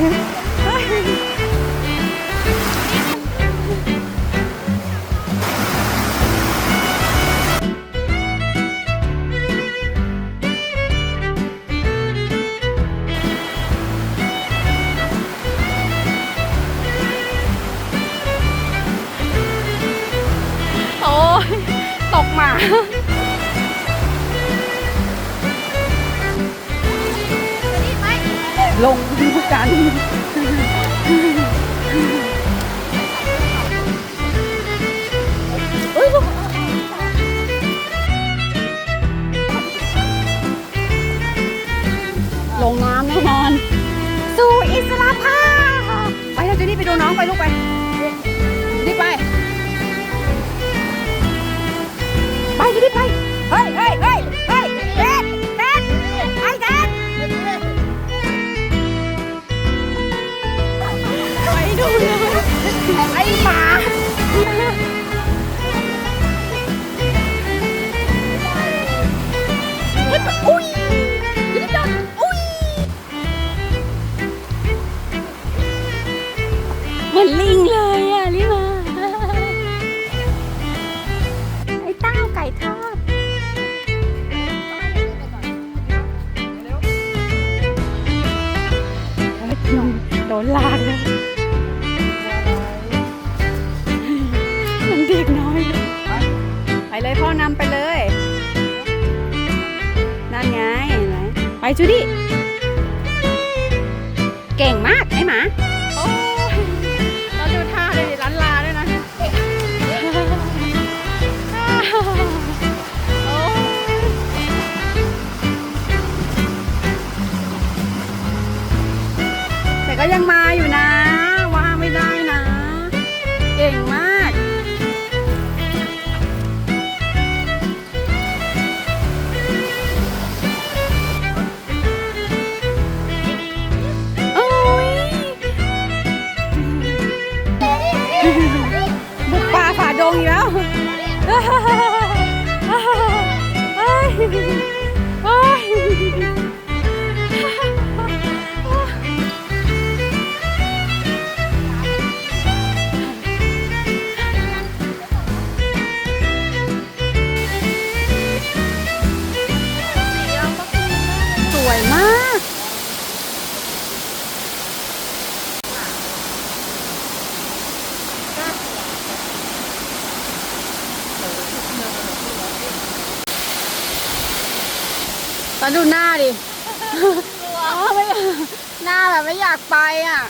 โอ้ยตกหมา ลงกันลงน้ำแน่นอน สู่อิสระภาพ ไปเราจะนี่ไปดูน้องไปลูกไป เหมือนลิงเลยอะลิมาไอ้เต้าไก่ทอดโดนลากแล้วเหมือนเด็กน้อยเลยไปเลยพ่อนำไปเลย นั่นไงเห็นไหมไปจูดี้เก่งมากไอ้หมา ก็ยังมาอยู่นะ ว่าไม่ได้นะ เก่งมาก โอ้ยบุกป่าฝ่าดงอีกแล้วเฮ้ย ตอนดูหน้าดิอ๋อไม่หน้าแบบไม่อยากไปอะ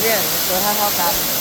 เนี่ยตัวเท่าเท่าๆกัน